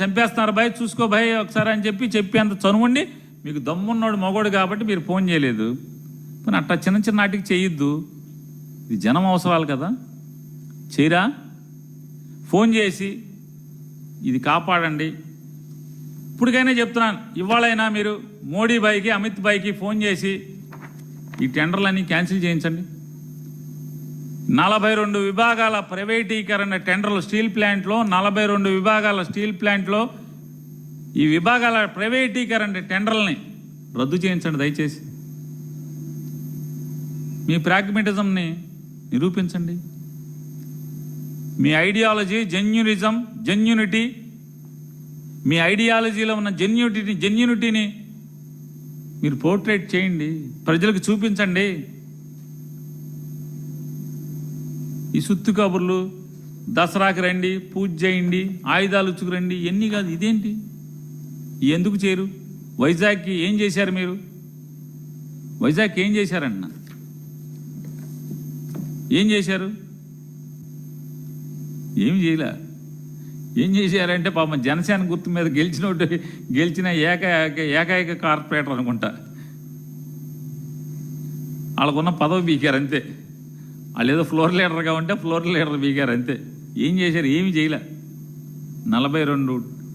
చంపేస్తున్నారు భయ్ చూసుకో భయ్ ఒకసారి అని చెప్పి చెప్పి అంత చనువుండి మీకు దమ్మున్నాడు మగోడు కాబట్టి మీరు ఫోన్ చేయలేదు. కానీ అట్టా చిన్న చిన్న నాటికి చేయొద్దు. ఇది జనం అవసరాలు కదా. చేయరా? ఫోన్ చేసి ఇది కాపాడండి. ఇప్పటికైనా చెప్తున్నాను ఇవాళైనా మీరు మోడీ బాయ్కి అమిత్ బాయ్కి ఫోన్ చేసి ఈ టెండర్లన్నీ క్యాన్సిల్ చేయించండి. నలభై రెండు విభాగాల ప్రైవేటీకరణ టెండర్లు స్టీల్ ప్లాంట్లో నలభై రెండు విభాగాల స్టీల్ ప్లాంట్లో ఈ విభాగాల ప్రైవేటీకరణ టెండర్లని రద్దు చేయించండి దయచేసి. మీ ప్రాగ్మెటిజంని నిరూపించండి. మీ ఐడియాలజీ జెన్యునిజం జెన్యునిటీ మీ ఐడియాలజీలో ఉన్న జెన్యునిటీని జెన్యునిటీని మీరు పోర్ట్రేట్ చేయండి. ప్రజలకు చూపించండి. ఈ సుత్తు కబుర్లు దసరాకి రండి పూజ చేయండి ఆయుధాలు ఉచ్చుకురండి ఇవన్నీ కాదు ఇదేంటి? ఎందుకు చేయరు? వైజాగ్కి ఏం చేశారు మీరు? వైజాగ్కి ఏం చేశారన్న ఏం చేశారు? ఏం చేయలే. ఏం చేశారంటే పాపం జనసేన గుర్తు మీద గెలిచినట్టు గెలిచిన ఏక ఏకైక కార్పొరేటర్ అనుకుంటా. వాళ్ళకున్న పదవి పీకారు అంతే. వాళ్ళు ఏదో ఫ్లోర్ లీడర్గా ఉంటే ఫ్లోర్ లీడర్ బీగారు అంతే. ఏం చేశారు? ఏమి చేయలే. నలభై రెండు